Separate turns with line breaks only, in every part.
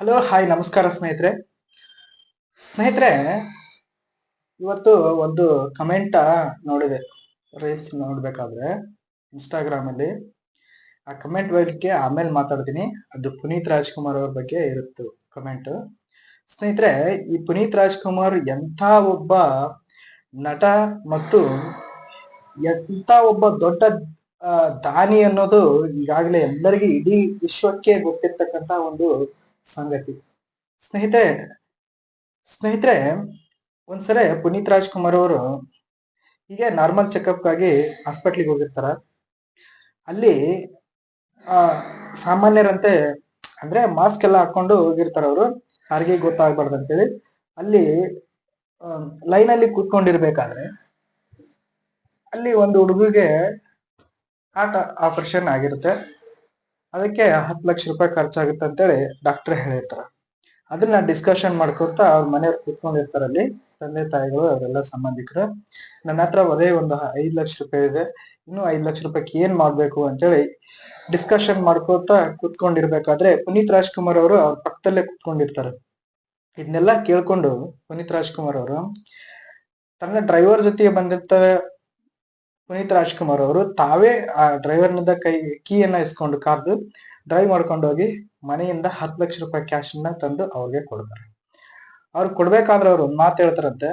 Hello hi ನಮಸ್ಕಾರ ಸ್ನೇಹಿತರೆ. ಸ್ನೇಹಿತರೆ, ಇವತ್ತು ಒಂದು ಕಮೆಂಟ ನೋಡಿದೆ. ರೀಲ್ಸ್ ನೋಡ್ಬೇಕಾದ್ರೆ ಇನ್ಸ್ಟಾಗ್ರಾಮ್ ಅಲ್ಲಿ. ಆ ಕಮೆಂಟ್ ಬಗ್ಗೆ ಆಮೇಲೆ ಮಾತಾಡ್ತೀನಿ. ಅದು ಪುನೀತ್ ರಾಜ್ಕುಮಾರ್ ಅವ್ರ ಬಗ್ಗೆ ಇರುತ್ತೆ ಕಮೆಂಟ್ ಸ್ನೇಹಿತರೆ, ಈ ಪುನೀತ್ ರಾಜ್ಕುಮಾರ್ ಎಂಥ ಒಬ್ಬ ನಟ ಮತ್ತು ಎಂಥ ಒಬ್ಬ ದೊಡ್ಡ ದಾನಿ ಅನ್ನೋದು ಈಗಾಗಲೇ ಎಲ್ಲರಿಗೂ ಇಡೀ ವಿಶ್ವಕ್ಕೆ ಗೊತ್ತಿರ್ತಕ್ಕಂತ ಒಂದು ಸಂಗತಿ. ಸ್ನೇಹಿತರೆ ಸ್ನೇಹಿತರೆ, ಒಂದ್ಸರಿ ಪುನೀತ್ ರಾಜ್ಕುಮಾರ್ ಅವರು ಹೀಗೆ ನಾರ್ಮಲ್ ಚೆಕಪ್ಗಾಗಿ ಹಾಸ್ಪಿಟ್ಲಿಗೆ ಹೋಗಿರ್ತಾರ. ಅಲ್ಲಿ ಸಾಮಾನ್ಯರಂತೆ ಅಂದ್ರೆ ಮಾಸ್ಕ್ ಎಲ್ಲ ಹಾಕೊಂಡು ಹೋಗಿರ್ತಾರ ಅವರು. ಯಾರಿಗೆ ಗೊತ್ತಾಗ್ಬಾರ್ದು ಅಂತೇಳಿ. ಅಲ್ಲಿ ಲೈನ್ ಅಲ್ಲಿ ಕೂತ್ಕೊಂಡಿರ್ಬೇಕಾದ್ರೆ ಅಲ್ಲಿ ಒಂದು ಹುಡುಗಿಗೆ ಹಾರ್ಟ್ ಆಪರೇಷನ್ ಆಗಿರುತ್ತೆ. ಅದಕ್ಕೆ ಹತ್ತು ಲಕ್ಷ ರೂಪಾಯಿ ಖರ್ಚಾಗುತ್ತೆ ಅಂತೇಳಿ ಡಾಕ್ಟರ್ ಹೇಳಿರ್ತಾರ. ಅದನ್ನ ಡಿಸ್ಕಷನ್ ಮಾಡ್ಕೊತಾ ಅವ್ರ ಮನೆಯವ್ರು ಕೂತ್ಕೊಂಡಿರ್ತಾರೆ ಅಲ್ಲಿ ತಂದೆ ತಾಯಿಗಳು ಅವರೆಲ್ಲ ಸಂಬಂಧಿಕರು, ನನ್ನ ಹತ್ರ ಅದೇ ಒಂದು ಐದು ಲಕ್ಷ ರೂಪಾಯಿ ಇದೆ, ಇನ್ನು ಐದು ಲಕ್ಷ ರೂಪಾಯಿ ಏನ್ ಮಾಡ್ಬೇಕು? ಅಂತೇಳಿ ಡಿಸ್ಕಷನ್ ಮಾಡ್ಕೋತಾ ಕೂತ್ಕೊಂಡಿರ್ಬೇಕಾದ್ರೆ ಪುನೀತ್ ರಾಜ್ಕುಮಾರ್ ಅವರು ಅವ್ರ ಪಕ್ಕದಲ್ಲೇ ಕೂತ್ಕೊಂಡಿರ್ತಾರೆ. ಇದನ್ನೆಲ್ಲ ಕೇಳ್ಕೊಂಡು ಪುನೀತ್ ರಾಜ್ಕುಮಾರ್ ಅವರು ತನ್ನ ಡ್ರೈವರ್ ಜೊತೆಗೆ ಬಂದಿರ್ತ ಪುನೀತ್ ರಾಜ್ಕುಮಾರ್ ಅವರು ತಾವೇ ಆ ಡ್ರೈವರ್ನಿಂದ ಕೈ, ಕೀಯನ್ನ ಇಸ್ಕೊಂಡು ಕಾರ್ದು ಡ್ರೈವ್ ಮಾಡ್ಕೊಂಡು ಹೋಗಿ ಮನೆಯಿಂದ ಹತ್ತು ಲಕ್ಷ ರೂಪಾಯಿ ಕ್ಯಾಶ್ ಅನ್ನ ತಂದು ಅವ್ರಿಗೆ ಕೊಡ್ತಾರೆ. ಅವ್ರು ಕೊಡ್ಬೇಕಾದ್ರೆ ಅವ್ರು ಒಂದ್ ಮಾತು ಹೇಳ್ತಾರಂತೆ,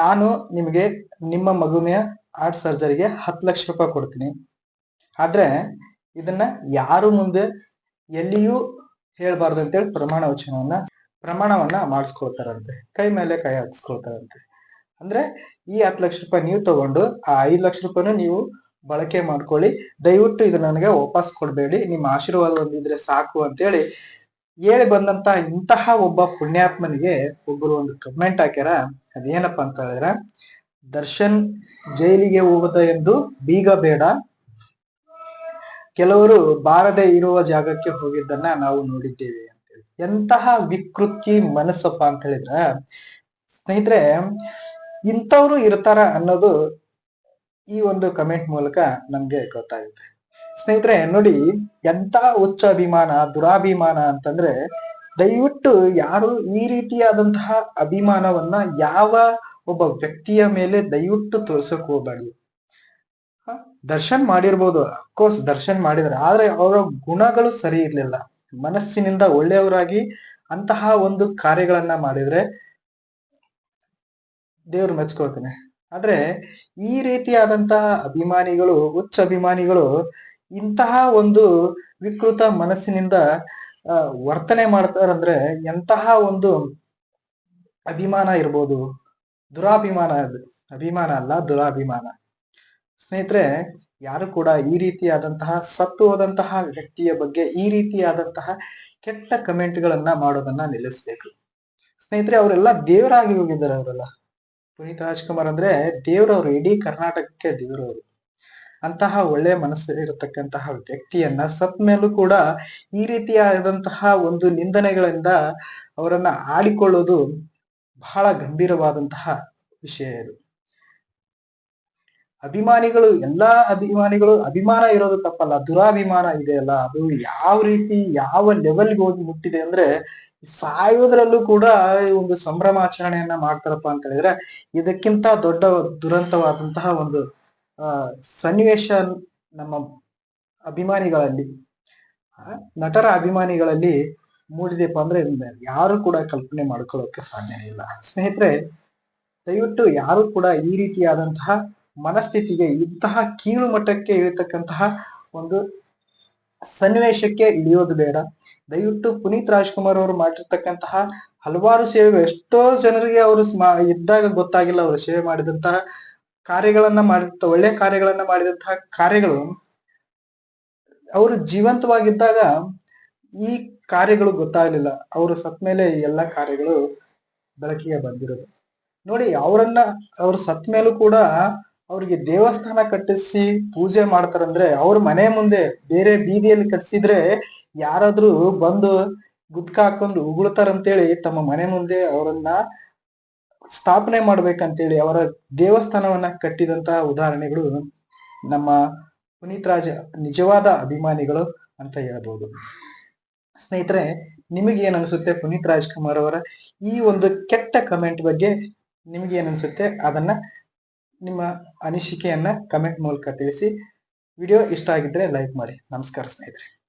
ನಾನು ನಿಮಗೆ ನಿಮ್ಮ ಮಗುವಿನ ಹಾರ್ಟ್ ಸರ್ಜರಿಗೆ ಹತ್ತು ಲಕ್ಷ ರೂಪಾಯಿ ಕೊಡ್ತೀನಿ. ಆದ್ರೆ ಇದನ್ನ ಯಾರು ಮುಂದೆ ಎಲ್ಲಿಯೂ ಹೇಳ್ಬಾರ್ದು ಅಂತೇಳಿ ಪ್ರಮಾಣ ವಚನವನ್ನ ಪ್ರಮಾಣವನ್ನ ಮಾಡಿಸ್ಕೊಳ್ತಾರಂತೆ. ಕೈ ಮೇಲೆ ಕೈ ಹಾಕ್ಸ್ಕೊಳ್ತಾರಂತೆ. ಅಂದ್ರೆ ಈ ಹತ್ತು ಲಕ್ಷ ರೂಪಾಯಿ ನೀವು ತಗೊಂಡು ಆ ಐದು ಲಕ್ಷ ರೂಪಾಯಿನೂ ನೀವು ಬಳಕೆ ಮಾಡ್ಕೊಳ್ಳಿ. ದಯವಿಟ್ಟು ಇದು ನನಗೆ ವಾಪಸ್ ಕೊಡಬೇಡಿ. ನಿಮ್ಮ ಆಶೀರ್ವಾದ ಒಂದಿದ್ರೆ ಸಾಕು ಅಂತೇಳಿ ಹೇಳಿ ಬಂದಂತ ಇಂತಹ ಒಬ್ಬ ಪುಣ್ಯಾತ್ಮನಿಗೆ ಒಬ್ಬರು ಒಂದು ಕಮೆಂಟ್ ಹಾಕ್ಯಾರ. ಅದೇನಪ್ಪ ಅಂತ ಹೇಳಿದ್ರೆ, ದರ್ಶನ್ ಜೈಲಿಗೆ ಹೋಗದ ಎಂದು ಬೀಗ ಬೇಡ. ಕೆಲವರು ಬಾರದೆ ಇರುವ ಜಾಗಕ್ಕೆ ಹೋಗಿದ್ದನ್ನ ನಾವು ನೋಡಿದ್ದೇವೆ ಅಂತೇಳಿ ಎಂತಹ ವಿಕೃತಿ ಮನಸ್ಸಪ್ಪ ಅಂತ ಹೇಳಿದ್ರ, ಸ್ನೇಹಿತರೆ ಇಂಥವ್ರು ಇರ್ತಾರ ಅನ್ನೋದು ಈ ಒಂದು ಕಮೆಂಟ್ ಮೂಲಕ ನಮ್ಗೆ ಗೊತ್ತಾಗುತ್ತೆ. ಸ್ನೇಹಿತರೆ, ನೋಡಿ ಎಂತ ಉಚ್ಚ ಅಭಿಮಾನ, ದುರಾಭಿಮಾನ ಅಂತಂದ್ರೆ ದಯವಿಟ್ಟು ಯಾರು ಈ ರೀತಿಯಾದಂತಹ ಅಭಿಮಾನವನ್ನ ಯಾವ ಒಬ್ಬ ವ್ಯಕ್ತಿಯ ಮೇಲೆ ದಯವಿಟ್ಟು ತೋರ್ಸಕ್ ಹೋಗ್ಬಾರ್ದು? ದರ್ಶನ್ ಮಾಡಿರ್ಬೋದು ಅಫ್ಕೋರ್ಸ್ ದರ್ಶನ್ ಮಾಡಿದ್ರೆ, ಆದ್ರೆ ಅವರ ಗುಣಗಳು ಸರಿ ಇರ್ಲಿಲ್ಲ. ಮನಸ್ಸಿನಿಂದ ಒಳ್ಳೆಯವರಾಗಿ ಅಂತಹ ಒಂದು ಕಾರ್ಯಗಳನ್ನ ಮಾಡಿದ್ರೆ ದೇವ್ರು ಮೆಚ್ಕೊಳ್ತಾನೆ. ಆದ್ರೆ ಈ ರೀತಿಯಾದಂತಹ ಅಭಿಮಾನಿಗಳು, ಹುಚ್ಚ ಅಭಿಮಾನಿಗಳು ಇಂತಹ ಒಂದು ವಿಕೃತ ಮನಸ್ಸಿನಿಂದ ವರ್ತನೆ ಮಾಡ್ತಾರಂದ್ರೆ ಎಂತಹ ಒಂದು ಅಭಿಮಾನ ಇರ್ಬೋದು. ದುರಾಭಿಮಾನ ಅದು. ಅಭಿಮಾನ ಅಲ್ಲ, ದುರಾಭಿಮಾನ. ಸ್ನೇಹಿತರೆ, ಯಾರು ಕೂಡ ಈ ರೀತಿಯಾದಂತಹ ಸತ್ತು ಹೋದಂತಹ ವ್ಯಕ್ತಿಯ ಬಗ್ಗೆ ಈ ರೀತಿಯಾದಂತಹ ಕೆಟ್ಟ ಕಮೆಂಟ್ಗಳನ್ನ ಮಾಡೋದನ್ನ ನಿಲ್ಲಿಸ್ಬೇಕು. ಸ್ನೇಹಿತರೆ, ಅವರೆಲ್ಲ ದೇವರಾಗಿ ಹೋಗಿದ್ದಾರೆ ಅವರೆಲ್ಲ. ಪುನೀತ್ ರಾಜ್ಕುಮಾರ್ ಅಂದ್ರೆ ದೇವ್ರವ್ರು, ಇಡೀ ಕರ್ನಾಟಕಕ್ಕೆ ದೇವ್ರವ್ರು. ಅಂತಹ ಒಳ್ಳೆ ಮನಸ್ಸು ಇರತಕ್ಕಂತಹ ವ್ಯಕ್ತಿಯನ್ನ ಸತ್ ಮೇಲೂ ಕೂಡ ಈ ರೀತಿಯಾದಂತಹ ಒಂದು ನಿಂದನೆಗಳಿಂದ ಅವರನ್ನ ಆಡಿಕೊಳ್ಳೋದು ಬಹಳ ಗಂಭೀರವಾದಂತಹ ವಿಷಯ ಇದು. ಅಭಿಮಾನಿಗಳು, ಎಲ್ಲಾ ಅಭಿಮಾನಿಗಳು, ಅಭಿಮಾನ ಇರೋದು ತಪ್ಪಲ್ಲ, ದುರಾಭಿಮಾನ ಇದೆಯಲ್ಲ ಅದು ಯಾವ ರೀತಿ, ಯಾವ ಲೆವೆಲ್ಗೆ ಹೋಗಿ ಮುಟ್ಟಿದೆ ಅಂದ್ರೆ ಸಾಯೋದ್ರಲ್ಲೂ ಕೂಡ ಈ ಒಂದು ಸಂಭ್ರಮಾಚರಣೆಯನ್ನ ಮಾಡ್ತಾರಪ್ಪ ಅಂತ ಹೇಳಿದ್ರೆ, ಇದಕ್ಕಿಂತ ದೊಡ್ಡ ದುರಂತವಾದಂತಹ ಒಂದು ಸನ್ನಿವೇಶ ನಮ್ಮ ಅಭಿಮಾನಿಗಳಲ್ಲಿ ನಟರ ಅಭಿಮಾನಿಗಳಲ್ಲಿ ಮೂಡಿದೆಪ್ಪ ಅಂದ್ರೆ ಯಾರು ಕೂಡ ಕಲ್ಪನೆ ಮಾಡ್ಕೊಳ್ಳೋಕೆ ಸಾಧ್ಯ ಇಲ್ಲ. ಸ್ನೇಹಿತರೆ, ದಯವಿಟ್ಟು ಯಾರು ಕೂಡ ಈ ರೀತಿಯಾದಂತಹ ಮನಸ್ಥಿತಿಗೆ ಇಂತಹ ಕೀಳು ಮಟ್ಟಕ್ಕೆ ಇರತಕ್ಕಂತಹ ಒಂದು ಸನ್ನಿವೇಶಕ್ಕೆ ಇಳಿಯೋದು ಬೇಡ. ದಯವಿಟ್ಟು ಪುನೀತ್ ರಾಜ್ಕುಮಾರ್ ಅವರು ಮಾಡಿರ್ತಕ್ಕಂತಹ ಹಲವಾರು ಸೇವೆ ಎಷ್ಟೋ ಜನರಿಗೆ ಅವರು ಇದ್ದಾಗ ಗೊತ್ತಾಗಿಲ್ಲ ಅವರು ಸೇವೆ ಮಾಡಿದಂತಹ ಕಾರ್ಯಗಳನ್ನ ಮಾಡಿದಂತ ಒಳ್ಳೆ ಕಾರ್ಯಗಳನ್ನ ಮಾಡಿದಂತಹ ಕಾರ್ಯಗಳು, ಅವರು ಜೀವಂತವಾಗಿದ್ದಾಗ ಈ ಕಾರ್ಯಗಳು ಗೊತ್ತಾಗ್ಲಿಲ್ಲ. ಅವರು ಸತ್ ಮೇಲೆ ಎಲ್ಲಾ ಕಾರ್ಯಗಳು ಬೆಳಕಿಗೆ ಬಂದಿರೋದು. ನೋಡಿ, ಅವರನ್ನ, ಅವ್ರ ಸತ್ ಮೇಲೂ ಕೂಡ ಅವ್ರಿಗೆ ದೇವಸ್ಥಾನ ಕಟ್ಟಿಸಿ ಪೂಜೆ ಮಾಡ್ತಾರಂದ್ರೆ ಅವ್ರ ಮನೆ ಮುಂದೆ ಬೇರೆ ಬೀದಿಯಲ್ಲಿ ಕಟ್ಸಿದ್ರೆ ಯಾರಾದ್ರೂ ಬಂದು ಗುಟ್ಕ ಹಾಕೊಂಡು ಉಗುಳ್ತಾರಂತೇಳಿ ತಮ್ಮ ಮನೆ ಮುಂದೆ ಅವರನ್ನ ಸ್ಥಾಪನೆ ಮಾಡ್ಬೇಕಂತೇಳಿ ಅವರ ದೇವಸ್ಥಾನವನ್ನ ಕಟ್ಟಿದಂತಹ ಉದಾಹರಣೆಗಳು ನಮ್ಮ ಪುನೀತ್ ರಾಜ ನಿಜವಾದ ಅಭಿಮಾನಿಗಳು ಅಂತ ಹೇಳ್ಬೋದು. ಸ್ನೇಹಿತರೆ, ನಿಮಗೆ ಏನ್ ಅನ್ಸುತ್ತೆ ಪುನೀತ್ ರಾಜ್ಕುಮಾರ್ ಅವರ ಈ ಒಂದು ಕೆಟ್ಟ ಕಮೆಂಟ್ ಬಗ್ಗೆ ನಿಮ್ಗೆ ಏನ್ ಅದನ್ನ ನಿಮ್ಮ ಅನಿಸಿಕೆಯನ್ನ ಕಮೆಂಟ್ ಮೂಲಕ ತಿಳಿಸಿ. ವಿಡಿಯೋ ಇಷ್ಟ ಆಗಿದ್ರೆ ಲೈಕ್ ಮಾಡಿ. ನಮಸ್ಕಾರ ಸ್ನೇಹಿತರೆ.